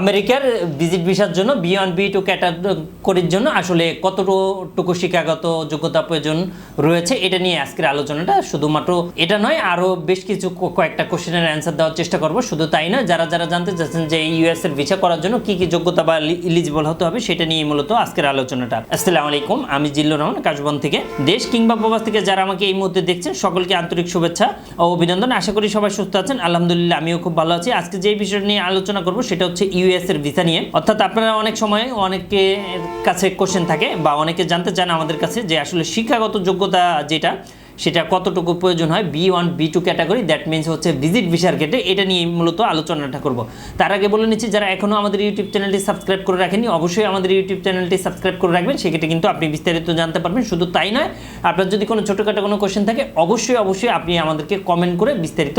আমেরিকার ভিজিট ভিসার জন্য বি ওয়ান বি টু ক্যাটাগরির জন্য আসলে কতটুকু শিক্ষাগত যোগ্যতা প্রয়োজন রয়েছে এটা নিয়ে আজকের আলোচনাটা। শুধুমাত্র এটা নয় আরও বেশ কিছু কয়েকটা কোশ্চেনের অ্যান্সার দেওয়ার চেষ্টা করব। শুধু তাই নয়, যারা যারা জানতে চাচ্ছেন যে ইউএস এর ভিসা করার জন্য কি কি যোগ্যতা বা ইলিজিবল হতে হবে সেটা নিয়ে মূলত আজকের আলোচনাটা। আসসালামু আলাইকুম, আমি জিল্লুর রহমান, কাশবন থেকে। দেশ কিংবা প্রবাস থেকে যারা আমাকে এই মুহূর্তে দেখছেন, সকলকে আন্তরিক শুভেচ্ছা ও অভিনন্দন। আশা করি সবাই সুস্থ আছেন। আলহামদুলিল্লাহ, আমিও খুব ভালো আছি। আজকে যে বিষয় নিয়ে আলোচনা করব সেটা হচ্ছে ইউএস এর ভিসা নিয়ে। অর্থাৎ আপনারা অনেক সময় অনেকের কাছে কোশ্চেন থাকে বা অনেকে জানতে চান আমাদের কাছে যে আসলে শিক্ষাগত যোগ্যতা যেটা, সেটা কতটুকু প্রয়োজন হয় B one B two category that means হচ্ছে ভিজিট ভিসার ক্ষেত্রে এটা নিয়ে মূলত আলোচনাটা করব। তার আগে বলে নিচ্ছি, যারা এখনও আমাদের ইউটিউব চ্যানেলটি সাবস্ক্রাইব করে রাখেনি অবশ্যই আমাদের ইউটিউব চ্যানেলটি সাবস্ক্রাইব করে রাখবেন। সেক্ষেত্রে কিন্তু আপনি বিস্তারিত জানতে পারবেন। শুধু তাই নয়, আপনার যদি কোনো ছোটোখাটো কোনো কোশ্চেন থাকে, অবশ্যই অবশ্যই আপনি আমাদেরকে কমেন্ট করে বিস্তারিত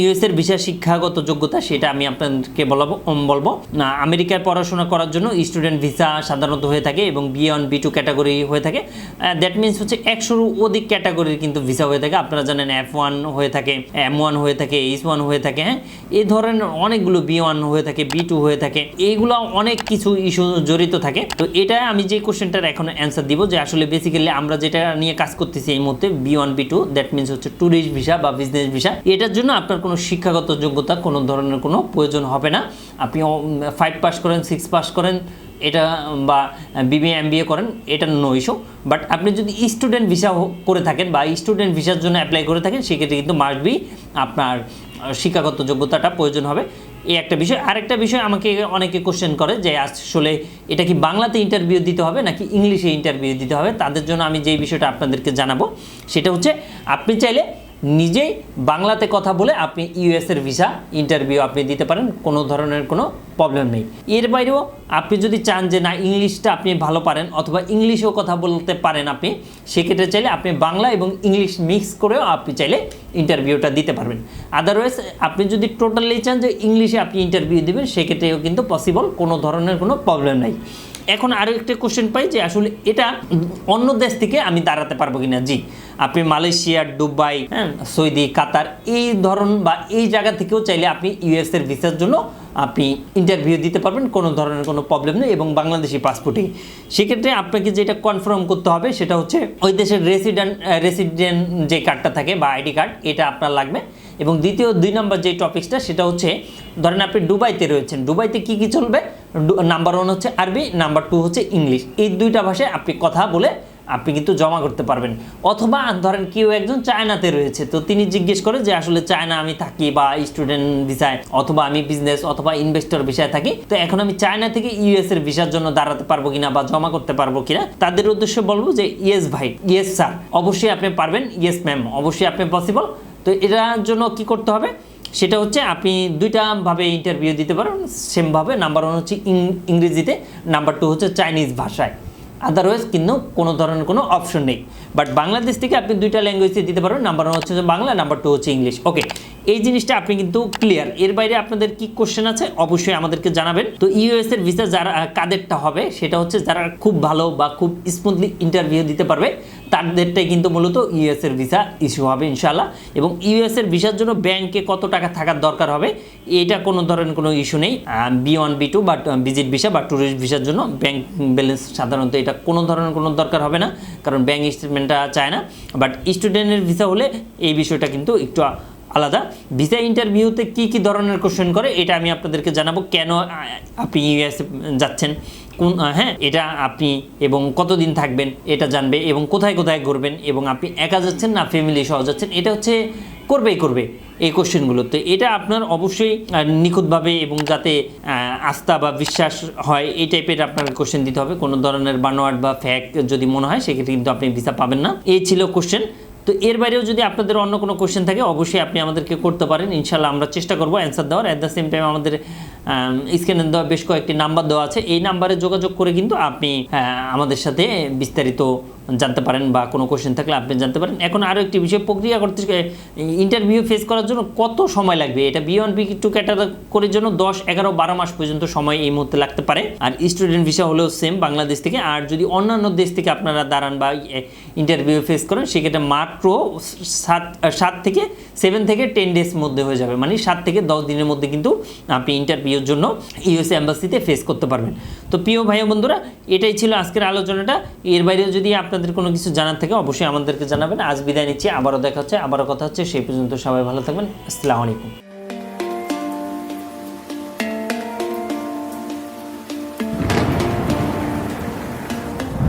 ইউএস এর ভিসা শিক্ষাগত যোগ্যতা সেটা আমি আপনাদেরকে বলব বলব। না, আমেরিকায় পড়াশোনা করার জন্য স্টুডেন্ট ভিসা সাধারণত হয়ে থাকে এবং B one B two category হয়ে থাকে। দ্যাট মিনস হচ্ছে একশোর অধিক ক্যাটাগরির কিন্তু ভিসা হয়ে থাকে। আপনারা জানেন এফ ওয়ান হয়ে থাকে এম ওয়ান হয়ে থাকে এইচ ওয়ান হয়ে থাকে হ্যাঁ? এই ধরনের অনেকগুলো বি ওয়ান হয়ে থাকে বি টু হয়ে থাকে। এইগুলো অনেক কিছু ইস্যু জড়িত থাকে। তো এটা আমি যে কোশ্চেনটার এখন অ্যান্সার দিব যে আসলে বেসিক্যালি আমরা যেটা নিয়ে কাজ করতেছি এই মুহূর্তে B one B two that means হচ্ছে ট্যুরিস্ট ভিসা বা বিজনেস ভিসা এটার জন্য আপনার কোনো শিক্ষাগত যোগ্যতা, কোনো ধরনের কোনো প্রয়োজন হবে না। আপনি ফাইভ পাস করেন সিক্স পাস করেন, এটা, বা বিবিএ এম করেন, এটা নো ইস্যু বাট আপনি যদি স্টুডেন্ট ভিসা করে থাকেন বা স্টুডেন্ট ভিসার জন্য অ্যাপ্লাই করে থাকেন, সেক্ষেত্রে কিন্তু মাস্ট বি আপনার শিক্ষাগত যোগ্যতাটা প্রয়োজন হবে। এই একটা বিষয়। আরেকটা বিষয় আমাকে অনেকে কোশ্চেন করে যে, আসলে এটা কি বাংলাতে ইন্টারভিউ দিতে হবে নাকি ইংলিশে ইন্টারভিউ দিতে হবে? তাদের জন্য আমি যেই বিষয়টা আপনাদেরকে জানাব, সেটা হচ্ছে, আপনি চাইলে নিজেই বাংলাতে কথা বলে আপনি ইউএস এর ভিসা ইন্টারভিউ আপনি দিতে পারেন, কোনো ধরনের কোনো প্রবলেম নেই। এর বাইরেও আপনি যদি চান যে, না, ইংলিশটা আপনি ভালো পারেন অথবা ইংলিশেও কথা বলতে পারেন আপনি, সেক্ষেত্রে চাইলে আপনি বাংলা এবং ইংলিশ মিক্স করেও আপনি চাইলে ইন্টারভিউটা দিতে পারবেন। আদারওয়াইজ আপনি যদি টোটালি চান যে, ইংলিশে আপনি ইন্টারভিউ দেবেন, সেক্ষেত্রেও কিন্তু পসিবল কোনো ধরনের কোনো প্রবলেম নাই। এখন আরও একটা কোশ্চেন পাই যে আসলে এটা অন্য দেশ থেকে আমি দাঁড়াতে পারব কিনা? জি, আপনি মালয়েশিয়া, দুবাই হ্যাঁ সৌদি, কাতার এই ধরন বা এই জায়গা থেকেও চাইলে আপনি ইউএস এর ভিসার জন্য আপনি ইন্টারভিউ দিতে পারবেন, কোনো ধরনের কোনো প্রবলেম নেই এবং বাংলাদেশি পাসপোর্টে সেক্ষেত্রে আপনাকে যেটা কনফার্ম করতে হবে সেটা হচ্ছে ওই দেশের রেসিডেন্ট রেসিডেন্ট যে কার্ডটা থাকে বা আইডি কার্ড এটা আপনার লাগবে। এবং দ্বিতীয় দুই নম্বর যে টপিক্সটা সেটা হচ্ছে, ধরেন আপনি দুবাইতে রয়েছেন, দুবাইতে কি কি চলবে? নাম্বার ওয়ান হচ্ছে আরবি নাম্বার টু হচ্ছে ইংলিশ। এই দুইটা ভাষায় আপনি কথা বলে আপনি কিন্তু জমা করতে পারবেন। অথবা ধরেন কেউ একজন চায়নাতে রয়েছে, তো তিনি জিজ্ঞেস করে যে, আসলে চায়না আমি থাকি বা স্টুডেন্ট ভিসায় অথবা আমি বিজনেস অথবা ইনভেস্টর ভিসায় থাকি, তো এখন আমি চায়না থেকে ইউএস এর ভিসার জন্য দাঁড়াতে পারব কিনা বা জমা করতে পারব কিনা? তাদের উদ্দেশ্যে বলব যে ইয়েস ভাই ইয়েস স্যার অবশ্যই আপনি পারবেন ইয়েস ম্যাম অবশ্যই আপনি পসিবল তো এটার জন্য কি করতে হবে? সেটা হচ্ছে আপনি দুইটা ভাবে ইন্টারভিউ দিতে পারেন। সেমভাবে নাম্বার ওয়ান হচ্ছে ইংরেজিতে নাম্বার টু হচ্ছে চাইনিজ ভাষায়। আদারওয়াইজ কিন্তু কোনো ধরনের কোনো অপশন নেই। বাট বাংলাদেশ থেকে আপনি দুইটা ল্যাঙ্গুয়েজে দিতে পারবেন। নাম্বার ওয়ান হচ্ছে বাংলা নাম্বার টু হচ্ছে ইংলিশ ওকে এই জিনিসটা আপনি কিন্তু ক্লিয়ার এর বাইরে আপনাদের কি কোশ্চেন আছে, অবশ্যই আমাদেরকে জানাবেন। তো ইউএস এর ভিসা যারা কাদেরটা হবে, সেটা হচ্ছে যারা খুব ভালো বা খুব স্মুথলি ইন্টারভিউ দিতে পারবে, তাদেরটাই কিন্তু মূলত ইউএস এর ভিসা ইস্যু হবে ইনশাল্লাহ এবং ইউএস এর ভিসার জন্য ব্যাংকে কত টাকা থাকার দরকার হবে, এটা কোনো ধরনের কোনো ইস্যু নেই। বি ওয়ান বি টু বা ভিজিট ভিসা বা ট্যুরিস্ট ভিসার জন্য ব্যাংক ব্যালেন্স সাধারণত এটা কোনো ধরনের কোনো দরকার হবে না, কারণ ব্যাংক স্টেটমেন্টটা চায় না। বাট স্টুডেন্টের ভিসা হলে এই বিষয়টা কিন্তু একটু আলাদা। ভিসা ইন্টারভিউতে কি কি ধরনের কোশ্চেন করে, এটা আমি আপনাদেরকে জানাব। কেন আপনি ইউএস যাচ্ছেন? কোন হ্যাঁ এটা আপনি এবং কতদিন থাকবেন, এটা জানবে এবং কোথায় কোথায় ঘুরবেন এবং আপনি একা যাচ্ছেন না ফ্যামিলি সহ যাচ্ছেন, এটা হচ্ছে করবেই করবে এই কোশ্চেনগুলো তো এটা আপনার অবশ্যই নিখুঁতভাবে এবং যাতে আস্থা বা বিশ্বাস হয়, এই টাইপের আপনাকে কোশ্চেন দিতে হবে। কোনো ধরনের বানোয়াট বা ফ্যাক যদি মনে হয়, সেক্ষেত্রে কিন্তু আপনি ভিসা পাবেন না। এই ছিল কোশ্চেন তো এর বাইরেও যদি আপনাদের অন্য কোনো কোয়েশ্চেন থাকে, অবশ্যই আপনি আমাদেরকে করতে পারেন। ইনশাল্লাহ আমরা চেষ্টা করব অ্যান্সার দেওয়ার। অ্যাট দ্য সেম টাইম আমাদের স্ক্রিনে দেওয়া বেশ কয়েকটি নাম্বার দেওয়া আছে। এই নাম্বারে যোগাযোগ করে কিন্তু আপনি আমাদের সাথে বিস্তারিত জানতে পারেন বা কোনো কোশ্চেন থাকলে আপনি জানতে পারেন। এখন আরও একটি বিষয়, প্রক্রিয়া করতে ইন্টারভিউ ফেস করার জন্য কত সময় লাগবে? এটা বি ওয়ান বি টু ক্যাটাগরির জন্য দশ, এগারো, বারো মাস পর্যন্ত সময় এই মুহূর্তে লাগতে পারে। আর স্টুডেন্ট ভিসা হলেও সেম বাংলাদেশ থেকে। আর যদি অন্যান্য দেশ থেকে আপনারা দাঁড়ান বা ইন্টারভিউ ফেস করেন, সেক্ষেত্রে মাত্র সাত সাত থেকে সেভেন থেকে টেন ডেজ মধ্যে হয়ে যাবে। মানে সাত থেকে দশ দিনের মধ্যে কিন্তু আপনি ইন্টারভিউর জন্য ইউএস অ্যাম্বাসিতে ফেস করতে পারবেন। তো প্রিয় ভাই বন্ধুরা, এটাই ছিল আজকের আলোচনাটা। এর বাইরেও যদি আপনাদের কোনো কিছু জানার থাকে, অবশ্যই আমাদেরকে জানাবেন। আজ বিদায় নিচ্ছি, আবারও দেখা হচ্ছে, আবারও কথা হচ্ছে, সেই পর্যন্ত সবাই ভালো থাকবেন। আসসালামু আলাইকুম।